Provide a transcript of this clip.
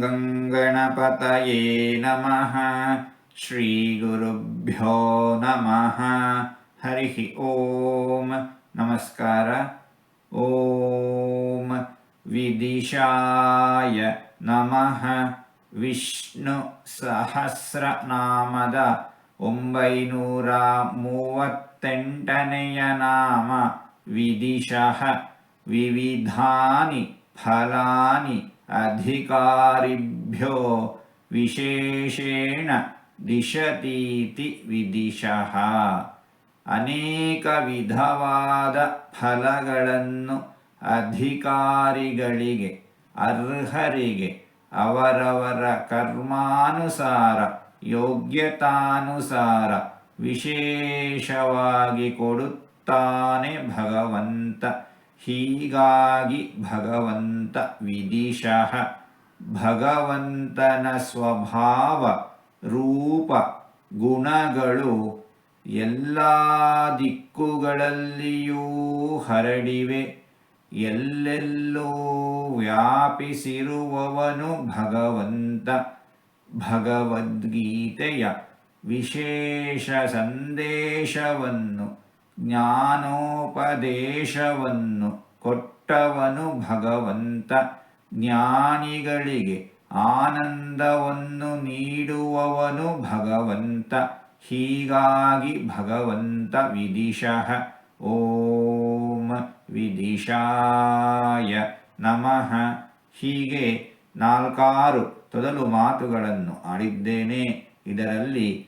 ಗಂಗಣಪತಯೇ ನಮಃ ಶ್ರೀಗುರುಭ್ಯೋ ನಮಃ ಹರಿ ಓಂ ನಮಸ್ಕಾರ ಓಂ ವಿದಿಶಾಯ ನಮಃ ವಿಷ್ಣು ಸಹಸ್ರನಾಮದ ಒಂಬೈನೂರ ಮೂವತ್ತೆಂಟನೆಯ ನಾಮ ವಿದಿಶಃ ವಿವಿಧಾನಿ ಫಲಾನಿ ಅಧಿಕಾರಿಭ್ಯೋ ವಿಶೇಷೇಣ ದಿಶತೀತಿ ವಿದಿಶಃ ಅನೇಕ ವಿಧವಾದ ಫಲಗಳನ್ನು ಅಧಿಕಾರಿಗಳಿಗೆ ಅರ್ಹರಿಗೆ, ಅವರವರ ಕರ್ಮಾನುಸಾರ, ಯೋಗ್ಯತಾನುಸಾರ ವಿಶೇಷವಾಗಿ ಕೊಡುತ್ತಾನೆ ಭಗವಂತ. ಹೀಗಾಗಿ ಭಗವಂತ ವಿದಿಶಃ ಭಗವಂತನ ಸ್ವಭಾವ, ರೂಪ, ಗುಣಗಳು ಎಲ್ಲ ದಿಕ್ಕುಗಳಲ್ಲಿಯೂ ಹರಡಿವೆ. ಎಲ್ಲೆಲ್ಲೂ ವ್ಯಾಪಿಸಿರುವವನು ಭಗವಂತ. ಭಗವದ್ಗೀತೆಯ ವಿಶೇಷ ಸಂದೇಶವನ್ನು ಜ್ಞಾನೋಪದೇಶವನ್ನು ಕೊಟ್ಟವನು ಭಗವಂತ. ಜ್ಞಾನಿಗಳಿಗೆ ಆನಂದವನ್ನು ನೀಡುವವನು ಭಗವಂತ. ಹೀಗಾಗಿ ಭಗವಂತ ವಿದಿಶಃ ಓಂ ವಿದಿಶಾಯ ನಮಃ. ಹೀಗೆ ನಾಲ್ಕಾರು ತೊದಲು ಮಾತುಗಳನ್ನು ಆಡಿದ್ದೇನೆ. ಇದರಲ್ಲಿ